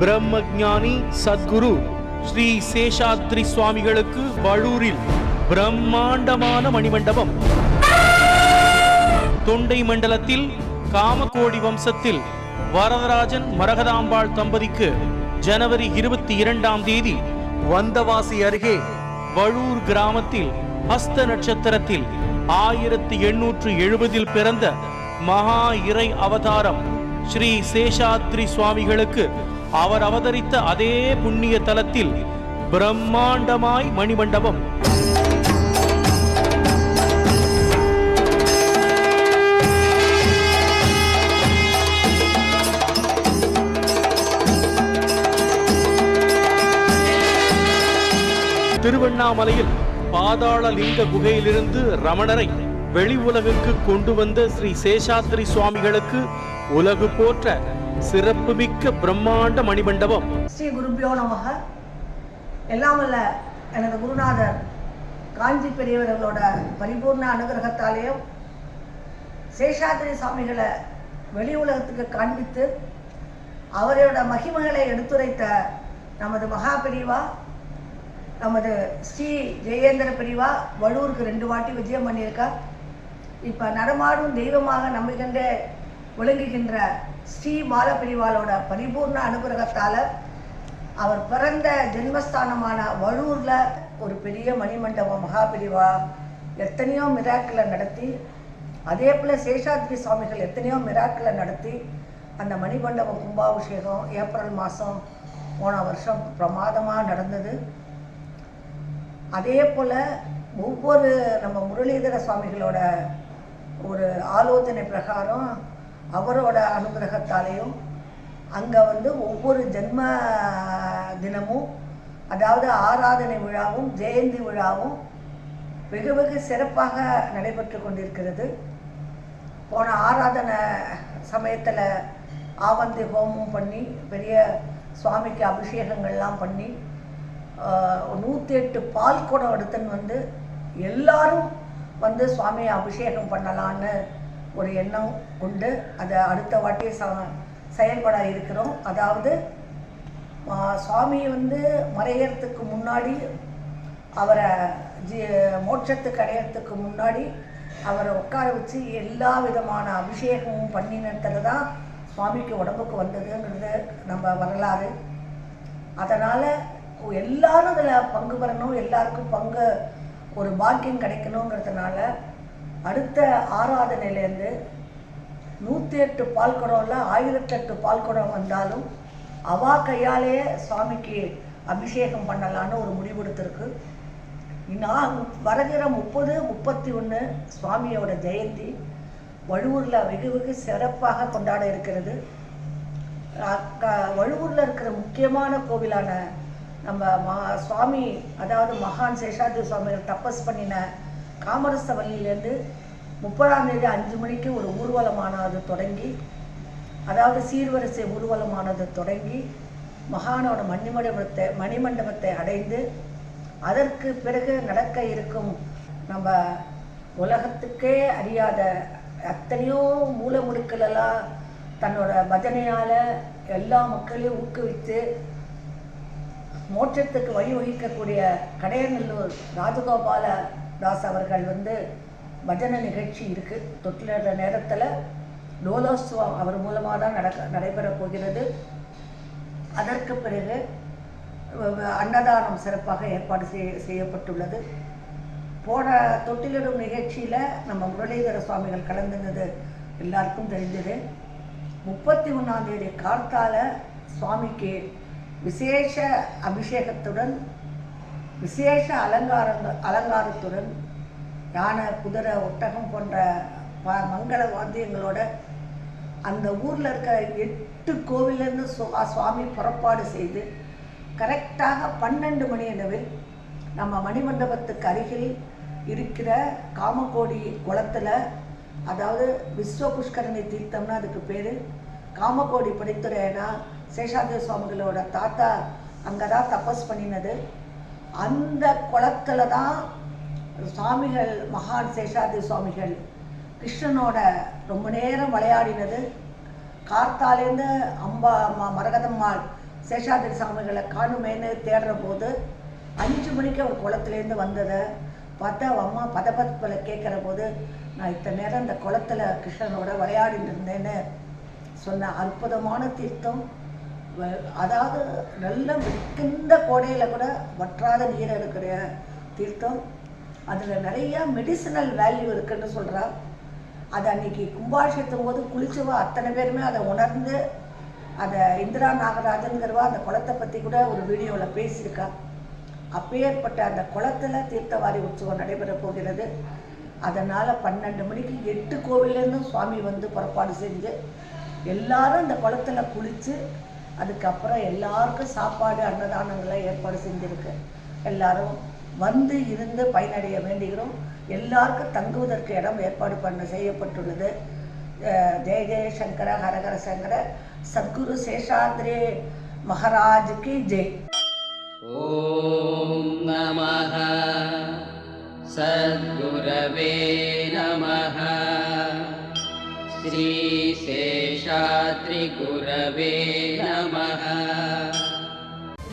பிரம்மஞானி சத்குரு ஸ்ரீ சேஷாத்ரி சுவாமிகளுக்கு வழூரில் பிரம்மாண்டமான மணிமண்டபம். தொண்டை மண்டலத்தில் காமகோடி வம்சத்தில் வரதராஜன் மரகதாம்பாள் தம்பதிக்கு ஜனவரி இருபத்தி இரண்டாம் தேதி வந்தவாசி அருகே வழூர் கிராமத்தில் ஹஸ்த நட்சத்திரத்தில் ஆயிரத்தி எண்ணூற்று எழுபதில் பிறந்த மகா இறை அவதாரம் ஸ்ரீ சேஷாத்ரி சுவாமிகளுக்கு அவர் அவதரித்த அதே புண்ணிய தலத்தில் பிரம்மாண்டமாய் மணிமண்டபம். திருவண்ணாமலையில் பாதாள லிங்க குகையிலிருந்து ரமணரை வெளி உலகுக்கு கொண்டு வந்த ஸ்ரீ சேஷாத்ரி சுவாமிகளுக்கு உலகு போற்ற சிறப்புமிக்க பிரம்மாண்ட மணிமண்டபம். ஸ்ரீ குருபியோ நமக. எல்லாம் வல்ல எனது குருநாதர் காஞ்சி பெரியவர்களோட பரிபூர்ண அனுகிரகத்தாலேயும் சேஷாத்திரி சுவாமிகளை வெளி உலகத்துக்கு காண்பித்து அவரோட மகிமைகளை எடுத்துரைத்த நமது மகா பிரிவா நமது ஸ்ரீ ஜெயேந்திர பிரிவா வடூருக்கு ரெண்டு வாட்டி விஜயம் பண்ணியிருக்கார். இப்போ நடமாடும் தெய்வமாக நம்பிக்கொண்டே விளங்குகின்ற ஸ்ரீ மாலப்பிரிவாலோட பரிபூர்ண அனுகிரகத்தால் அவர் பிறந்த ஜென்மஸ்தானமான வழூரில் ஒரு பெரிய மணிமண்டபம் மகாபிரிவா எத்தனையோ மிராக்களை நடத்தி அதே போல் சேஷாத்ரி சுவாமிகள் எத்தனையோ மிராக்களை நடத்தி அந்த மணிமண்டபம் கும்பாபிஷேகம் ஏப்ரல் மாதம் போன வருஷம் பிரமாதமாக நடந்தது. அதே போல் ஒவ்வொரு நம்ம முரளிதர சுவாமிகளோட ஒரு ஆலோசனை பிரகாரம் அவரோட அனுகிரகத்தாலேயும் அங்கே வந்து ஒவ்வொரு ஜென்ம தினமும் அதாவது ஆராதனை விழாவும் ஜெயந்தி விழாவும் வெகு வெகு சிறப்பாக நடைபெற்று கொண்டிருக்கிறது. போன ஆராதனை சமயத்தில் ஆவந்தி ஹோமம் பண்ணி பெரிய சுவாமிக்கு அபிஷேகங்கள்லாம் பண்ணி நூற்றி எட்டு பால் குடம் எடுத்துன்னு வந்து எல்லாரும் வந்து சுவாமியை அபிஷேகம் பண்ணலான்னு ஒரு எண்ணம் உண்டு. அதை அடுத்த வாட்டி ச செயல்பட இருக்கிறோம். அதாவது சுவாமியை சுவாமி வந்து மறையறதுக்கு முன்னாடி அவரை ஜி மோட்சத்துக்கு அடையிறதுக்கு முன்னாடி அவரை உட்கார வச்சு எல்லா விதமான அபிஷேகமும் பண்ணினத்துல தான் சுவாமிக்கு உடம்புக்கு வந்ததுங்கிறது நம்ம வரலாறு. அதனால் எல்லாரும் அதில் பங்கு பெறணும். எல்லாருக்கும் பங்கு ஒரு பாக்கியம் கிடைக்கணுங்கிறதுனால அடுத்த ஆராதனையிலேருந்து நூற்றி எட்டு பால்குடம்ல ஆயிரத்தெட்டு பால்குடம் வந்தாலும் அவா கையாலேயே சுவாமிக்கு அபிஷேகம் பண்ணலான்னு ஒரு முடிவெடுத்திருக்கு நான் வருகிற முப்பது முப்பத்தி ஒன்று சுவாமியோட ஜெயந்தி வழுவூரில் வெகு வெகு சிறப்பாக கொண்டாட இருக்கிறது. வழுவூரில் இருக்கிற முக்கியமான கோவிலான நம்ம மா சுவாமி அதாவது மகான் சேஷாதி சுவாமிகள் தபஸ் பண்ணின காமரசவல்லியிலேருந்து முப்பதாம் தேதி அஞ்சு மணிக்கு ஒரு ஊர்வலமானது தொடங்கி அதாவது சீர்வரிசை ஊர்வலமானது தொடங்கி மகானோட மணிமண்டபத்தை மணிமண்டபத்தை அடைந்து அதற்கு பிறகு நடக்க இருக்கும் நம்ம உலகத்துக்கே அறியாத அத்தனையோ மூலமுடுக்களெல்லாம் தன்னோட பஜனையால் எல்லா மக்களையும் ஊக்குவித்து மோட்சத்துக்கு வழிவகுக்கக்கூடிய கடையநல்லூர் ராஜகோபால தாஸ் அவர்கள் வந்து பஜனை நிகழ்ச்சி இருக்குது தொட்டிலிடுற நேரத்தில் லோலோத்சவம் அவர் மூலமாக தான் நடக்க நடைபெறப் போகிறது. அதற்கு பிறகு அன்னதானம் சிறப்பாக ஏற்பாடு செய்ய செய்யப்பட்டுள்ளது. போன தொட்டிலிடும் நிகழ்ச்சியில் நம்ம முரளிதர சுவாமிகள் கலந்துனது எல்லாருக்கும் தெரிஞ்சது. முப்பத்தி ஒன்றாம் தேதி கார்த்தால சுவாமிக்கு விசேஷ அபிஷேகத்துடன் விசேஷ அலங்காரங்கள் அலங்காரத்துடன் யானை குதிரை ஒட்டகம் போன்ற ப மங்கள வாத்தியங்களோட அந்த ஊரில் இருக்கிற எட்டு கோவிலேருந்து சுவா சுவாமி புறப்பாடு செய்து கரெக்டாக பன்னெண்டு மணி அளவில் நம்ம மணிமண்டபத்துக்கு அருகில் இருக்கிற காமக்கோடி குளத்தில் அதாவது விஸ்வ புஷ்கரணி தீர்த்தம்னா அதுக்கு பேர் காமக்கோடி படித்துறைனா சேஷாதிரி சுவாமிகளோட தாத்தா அங்கே தான் தபஸ் பண்ணினது. அந்த குளத்துல தான் சுவாமிகள் மகான் சேஷாதி சுவாமிகள் கிருஷ்ணனோட ரொம்ப நேரம் விளையாடினது. கார்த்தாலேருந்து அம்பா அம்மா மரகதம்மாள் சேஷாதிரி சாமிகளை காணுமேன்னு தேடுற போது அஞ்சு மணிக்கு அவர் குளத்துலேருந்து வந்ததை பார்த்தா அம்மா பதபதப்பில் கேட்குற போது நான் இத்தனை நேரம் இந்த குளத்துல கிருஷ்ணனோட விளையாடிட்டு இருந்தேன்னு சொன்ன அற்புதமான தீர்த்தம். அதாவது நல்ல மிகுந்த கோடையில் கூட வற்றாத நீர் எடுக்கிற தீர்த்தம். அதில் நிறைய மெடிசினல் வேல்யூ இருக்குன்னு சொல்கிறா அதை அன்னைக்கு கும்பாஷத்தும் போது குளிச்சவா அத்தனை பேருமே அதை உணர்ந்து அதை இந்திரா நாகராஜன்கிறவா அந்த குளத்தை பற்றி கூட ஒரு வீடியோவில் பேசியிருக்கா அப்பேற்பட்ட அந்த குளத்துல தீர்த்தவாரி உற்சவம் நடைபெற போகிறது. அதனால் பன்னெண்டு மணிக்கு எட்டு கோவிலேருந்தும் சுவாமி வந்து புறப்பாடு செஞ்சு எல்லாரும் அந்த குளத்துல குளித்து அதுக்கப்புறம் எல்லாருக்கும் சாப்பாடு அன்னதானங்களை ஏற்பாடு செஞ்சுருக்கு. எல்லாரும் வந்து இருந்து பயனடைய வேண்டுகிறோம். எல்லாருக்கும் தங்குவதற்கு இடம் ஏற்பாடு பண்ண செய்யப்பட்டுள்ளது. ஜெய ஜெயசங்கர ஹரஹர சங்கர சத்குரு சேஷாத்ரி மகாராஜுக்கு ஜெய். ஓம் நம சத்குரவே நம ஸ்ரீ சேஷாத்ரி குரவே